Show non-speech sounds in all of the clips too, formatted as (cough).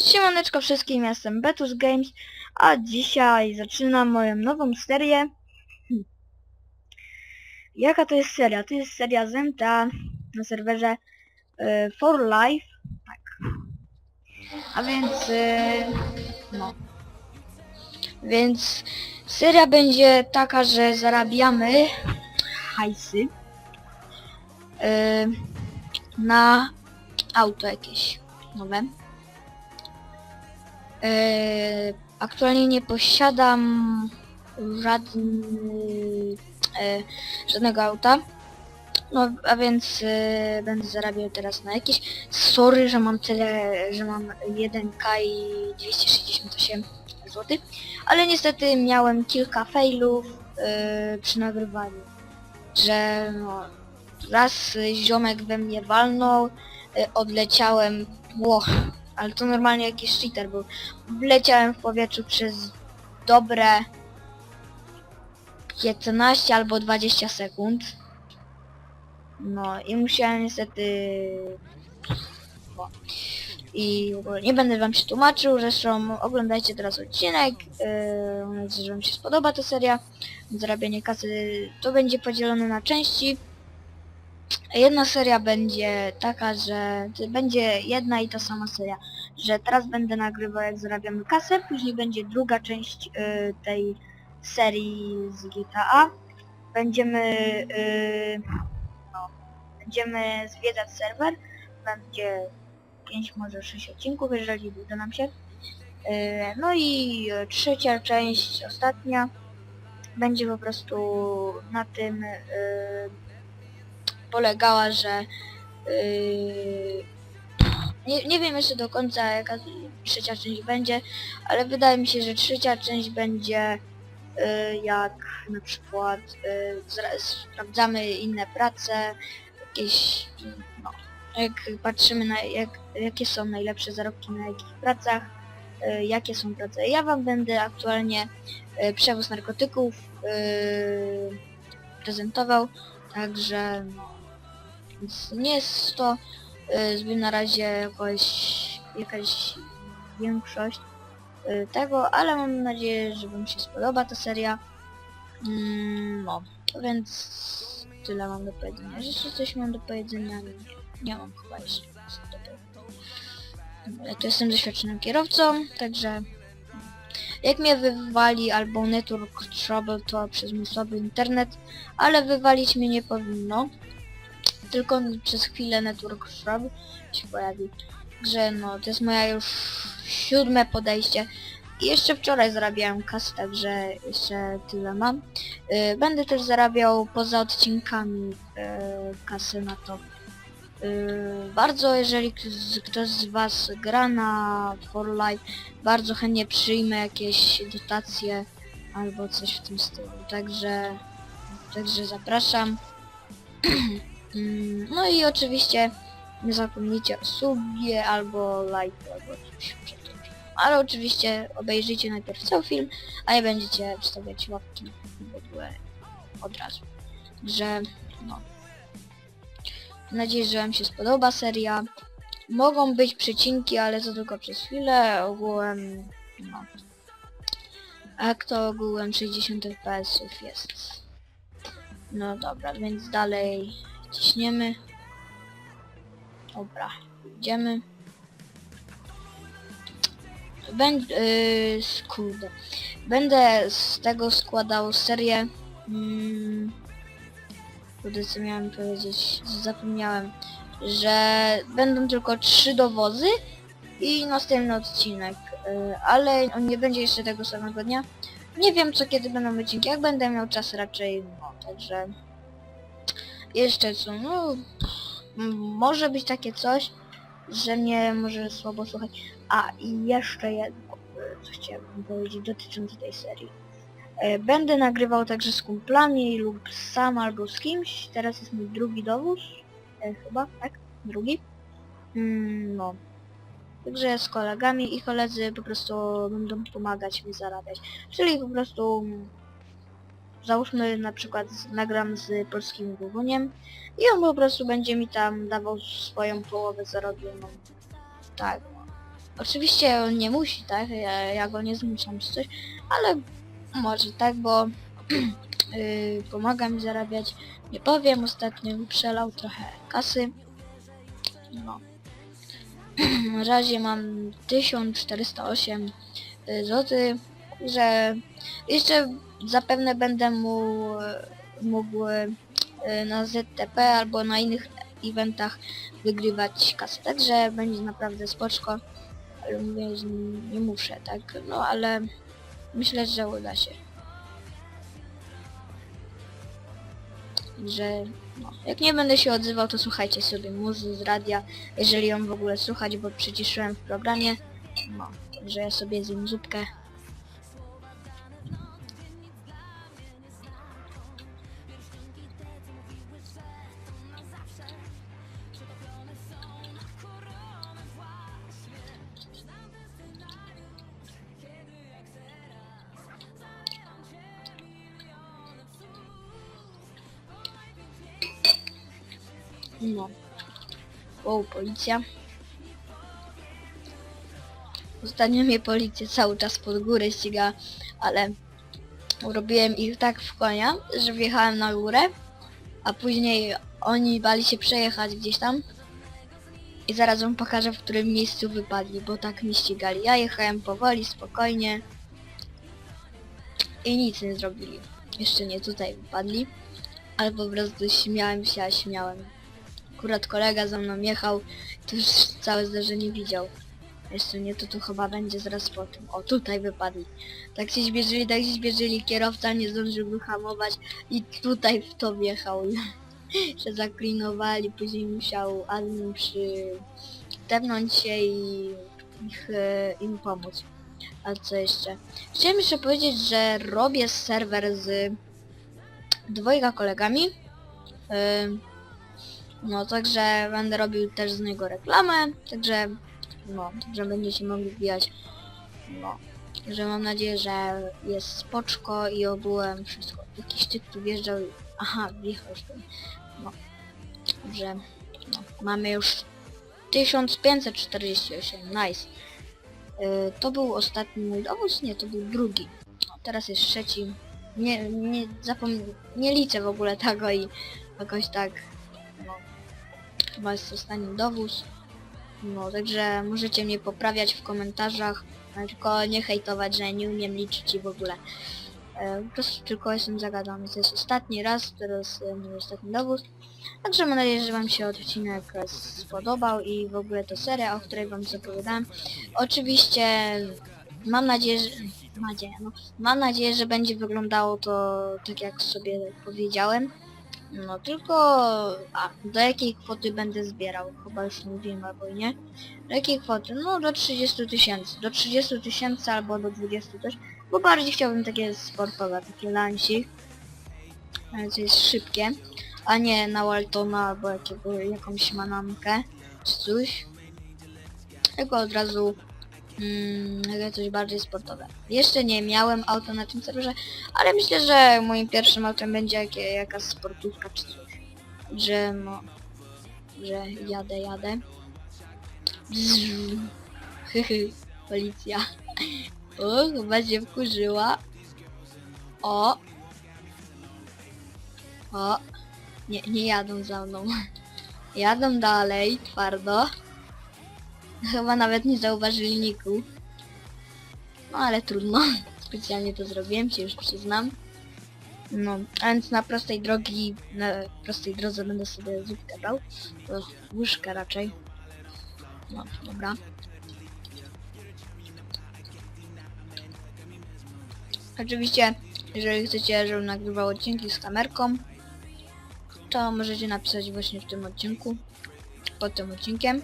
Siemaneczko wszystkim, jestem Betus Games, a dzisiaj zaczynam moją nową serię. Jaka to jest seria? To jest seria Zenta na serwerze y, For Life. Tak. A więc... Y, no. Więc seria będzie taka, że zarabiamy hajsy y, na auto jakieś nowe. E, aktualnie nie posiadam e, żadnego auta. No, a więc e, będę zarabiał teraz na jakieś. Sorry, że mam tyle, że mam 1k i 268 zł. Ale niestety miałem kilka failów e, przy nagrywaniu. Że no, raz ziomek we mnie walnął, e, odleciałem, ło, ale to normalnie jakiś cheater był. Wleciałem w powietrzu przez dobre 15 albo 20 sekund. No i musiałem niestety... No. I ogóle nie będę wam się tłumaczył, zresztą oglądajcie teraz odcinek. Yy, że wam się spodoba ta seria. Zarabianie kasy to będzie podzielone na części. Jedna seria będzie taka, że będzie jedna i ta sama seria, że teraz będę nagrywał jak zarabiamy kasę, później będzie druga część y, tej serii z GTA. Będziemy y, no, będziemy zwiedzać serwer, będzie 5 może 6 odcinków, jeżeli uda nam się. Y, no i trzecia część, ostatnia, będzie po prostu na tym y, polegała, że yy, nie, nie wiem jeszcze do końca jaka trzecia część będzie, ale wydaje mi się, że trzecia część będzie jak na przykład sprawdzamy inne prace, jakieś no, jak patrzymy na jak, jakie są najlepsze zarobki na jakich pracach, yy, jakie są prace. Ja wam będę aktualnie yy, przewóz narkotyków yy, prezentował, także no, więc nie jest to zbyt na razie jakoś, jakaś większość tego, ale mam nadzieję, że wam się spodoba ta seria. Mm, no, więc tyle mam do powiedzenia. Jeszcze coś mam do powiedzenia? Nie, nie mam chyba jeszcze. Ja tu jestem doświadczonym kierowcą, także jak mnie wywali albo network trouble to przez mój internet, ale wywalić mnie nie powinno tylko przez chwilę network shrub się pojawił. Że no, to jest moja już siódme podejście. I jeszcze wczoraj zarabiałem kasę, także jeszcze tyle mam. Y, Będę też zarabiał poza odcinkami y, kasy na to. Y, Bardzo, jeżeli ktoś z Was gra na Life, bardzo chętnie przyjmę jakieś dotacje albo coś w tym stylu. Także, także zapraszam. (clears throat) Mm, No i oczywiście nie zapomnijcie o subie albo lajku albo coś przed tym. Ale oczywiście obejrzyjcie najpierw cały film, a nie będziecie wstawiać łapki w ogóle od razu. Że no. Mam nadzieję, że wam się spodoba seria. Mogą być przecinki, ale to tylko przez chwilę. Ogółem no. A jak to ogółem 60 fps jest. No dobra, więc dalej ciśniemy. Dobra, idziemy. Będę, yy. Będę z tego składał serię. Mm, kurde, co miałem powiedzieć? Zapomniałem, że będą tylko trzy dowozy i następny odcinek. Yy, ale on nie będzie jeszcze tego samego dnia. Nie wiem co kiedy będą odcinki, jak będę miał czas raczej, no, także jeszcze co, no może być takie coś, że mnie może słabo słuchać. A i jeszcze jedno, co chciałbym powiedzieć dotyczące tej serii. E, Będę nagrywał także z kumplami lub sam albo z kimś. Teraz jest mój drugi dowóz. E, chyba, tak? Drugi. Mm, no. Także z kolegami i koledzy po prostu będą pomagać mi zarabiać. Czyli po prostu załóżmy na przykład z- nagram z polskim Guguniem i on po prostu będzie mi tam dawał swoją połowę zarobioną. Tak. Oczywiście on nie musi, tak? Ja, ja go nie zmuszam czy coś, ale może tak, bo yy, (clears throat) pomaga mi zarabiać. Nie powiem, ostatnio przelał trochę kasy. No. (clears throat) Na razie mam 1408 zł, że jeszcze zapewne będę mu, mógł y, na ZTP albo na innych eventach wygrywać kasę. Także będzie naprawdę spoczko. Mówię, nie muszę, tak? No ale myślę, że uda się. Że no, jak nie będę się odzywał, to słuchajcie sobie muzy z radia, jeżeli ją w ogóle słuchać, bo przyciszyłem w programie. No, że ja sobie zjem zupkę. No. Wow, policja. Ostatnio mnie policja cały czas pod górę ściga, ale robiłem ich tak w konia, że wjechałem na górę, a później oni bali się przejechać gdzieś tam. I zaraz wam pokażę, w którym miejscu wypadli, bo tak mnie ścigali. Ja jechałem powoli, spokojnie. I nic nie zrobili. Jeszcze nie tutaj wypadli. Ale po prostu śmiałem się, a śmiałem. Akurat kolega za mną jechał, to już całe zdarzenie widział. Jeszcze nie, to tu chyba będzie zaraz po tym. O, tutaj wypadli. Tak się zbierzyli, tak się zbierzyli, kierowca nie zdążył wyhamować i tutaj w to wjechał. (laughs) się zaklinowali, później musiał admin przy... tepnąć się i ich, e, im pomóc. A co jeszcze? Chciałem jeszcze powiedzieć, że robię serwer z dwojga kolegami. Ym, no, także będę robił też z niego reklamę, także no, że będziecie mogli wbijać. No, że mam nadzieję, że jest spoczko i ogółem wszystko. Jakiś typ tu wjeżdżał. Aha, wjechał już tu. No, że no, mamy już 1548, nice. Yy, to był ostatni mój dowód? Nie, to był drugi. No, teraz jest trzeci. Nie, nie zapom... nie liczę w ogóle tego i jakoś tak, no, chyba jest dowóz. No, także możecie mnie poprawiać w komentarzach, tylko nie hejtować, że nie umiem liczyć i w ogóle. E, po prostu tylko jestem zagadany. To jest ostatni raz, teraz e, mój ostatni dowód. Także mam nadzieję, że wam się odcinek e, spodobał i w ogóle to seria, o której wam zapowiadałem. Oczywiście mam nadzieję, że... Nadzieję, no. Mam nadzieję, że będzie wyglądało to tak jak sobie powiedziałem. No tylko... A, do jakiej kwoty będę zbierał? Chyba już mówiłem albo i nie. Do jakiej kwoty? No do 30 tysięcy. Do 30 tysięcy albo do 20 też. Bo bardziej chciałbym takie sportowe, takie lansi. e, Co jest szybkie. A nie na Waltona albo jakiego, jakąś manamkę. Czy coś. Tylko od razu mm, coś bardziej sportowe. Jeszcze nie miałem auta na tym serwerze, ale myślę, że moim pierwszym autem będzie jakie, jakaś sportówka czy coś. Że no, że jadę, jadę. Hyhy, policja. (laughs) O, chyba się wkurzyła. O. O. Nie, nie jadą za mną. (laughs) Jadą dalej, twardo. Chyba nawet nie zauważyli niku. No ale trudno. (laughs) Specjalnie to zrobiłem, się już przyznam. No, a więc na prostej drogi, na prostej drodze będę sobie zupkę brał. To łyżkę raczej. No, dobra. Oczywiście, jeżeli chcecie, żebym nagrywał odcinki z kamerką, to możecie napisać właśnie w tym odcinku, pod tym odcinkiem.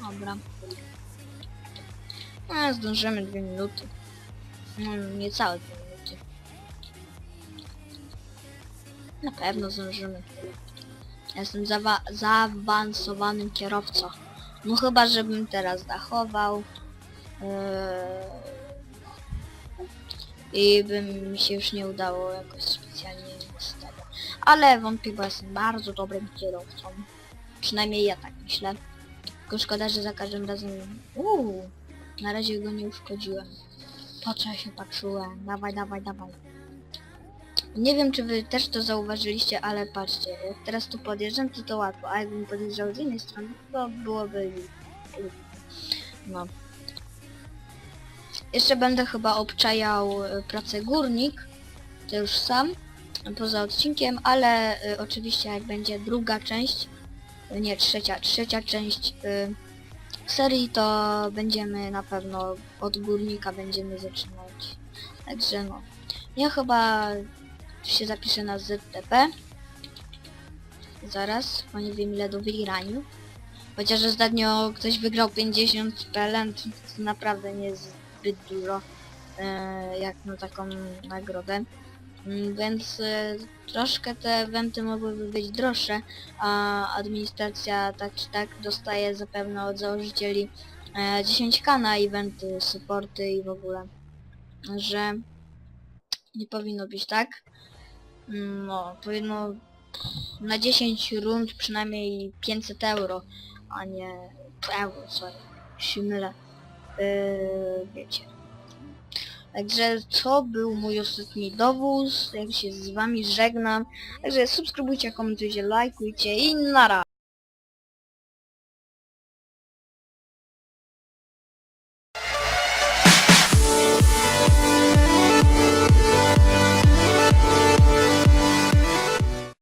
Dobra. No, zdążymy dwie minuty. No, niecałe dwie minuty. Na pewno zdążymy. Jestem zawa zaawansowanym kierowcą. No chyba, żebym teraz dachował. Yy, I by mi się już nie udało jakoś. Ale wątpię, bo jestem bardzo dobrym kierowcą. Przynajmniej ja tak myślę. Tylko szkoda, że za każdym razem... Uuu, na razie go nie uszkodziłem. Po co ja się patrzyłem? Dawaj, dawaj, dawaj. Nie wiem, czy wy też to zauważyliście, ale patrzcie, jak teraz tu podjeżdżam, to to łatwo, a jakbym podjeżdżał z innej strony, to byłoby... No. Jeszcze będę chyba obczajał e, pracę górnik, to już sam, poza odcinkiem, ale y, oczywiście jak będzie druga część, y, nie trzecia, trzecia część y, serii, to będziemy na pewno od górnika będziemy zaczynać. Także no. Ja chyba się zapiszę na ZTP. Zaraz, bo nie wiem ile do wygraniu. Chociaż ostatnio ktoś wygrał 50 PLN, to naprawdę nie jest zbyt dużo e, jak na taką nagrodę. Mm, Więc e, troszkę te eventy mogłyby być droższe, a administracja tak czy tak dostaje zapewne od założycieli e, 10k na eventy, supporty i w ogóle. Że nie powinno być tak. Mm, No, powinno na 10 rund przynajmniej 500 euro, a nie euro, sorry, się mylę. Yy, wiecie. Także to był mój ostatni dowóz, jak się z wami żegnam. Także subskrybujcie, komentujcie, lajkujcie i nara!